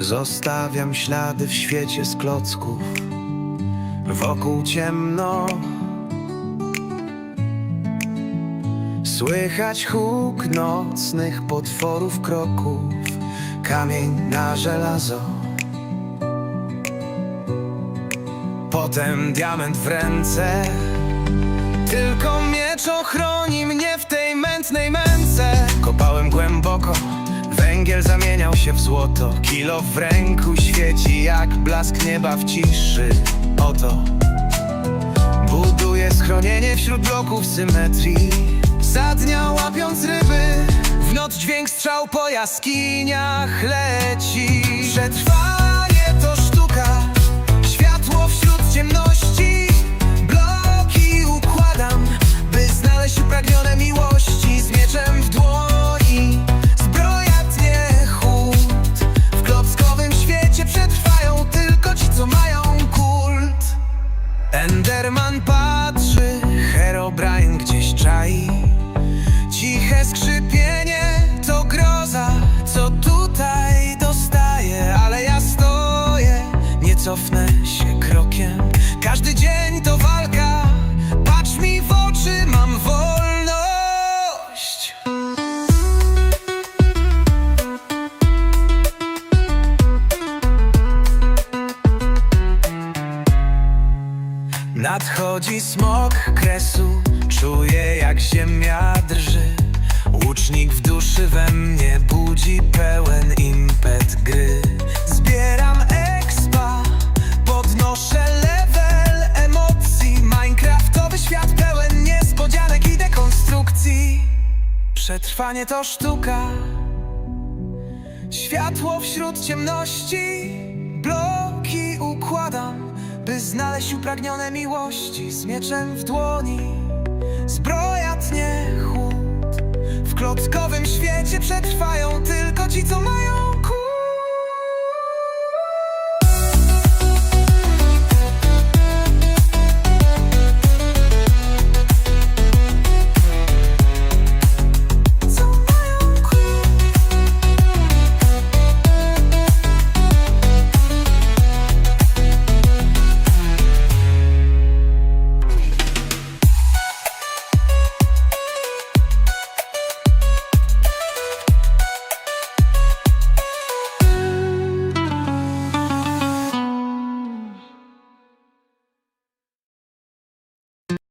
Zostawiam ślady w świecie z klocków. Wokół ciemno. Słychać huk nocnych potworów kroków. Kamień na żelazo. Potem diament w ręce. Tylko miecz ochroni Węgiel zamieniał się w złoto. Kilo w ręku świeci jak blask nieba w ciszy. Oto Buduję schronienie wśród bloków symetrii. Za dnia łapiąc ryby W noc dźwięk strzał po jaskiniach leci się krokiem. Każdy dzień to walka, patrz mi w oczy, mam wolność. Nadchodzi smok kresu, czuję jak ziemia drży. Łucznik w duszy we mnie budzi pełen impet gry Przetrwanie to sztuka. Światło wśród ciemności. Bloki układam By znaleźć upragnione miłości. Z mieczem w dłoni. Zbroja tnie chłód. W klockowym świecie przetrwają Tylko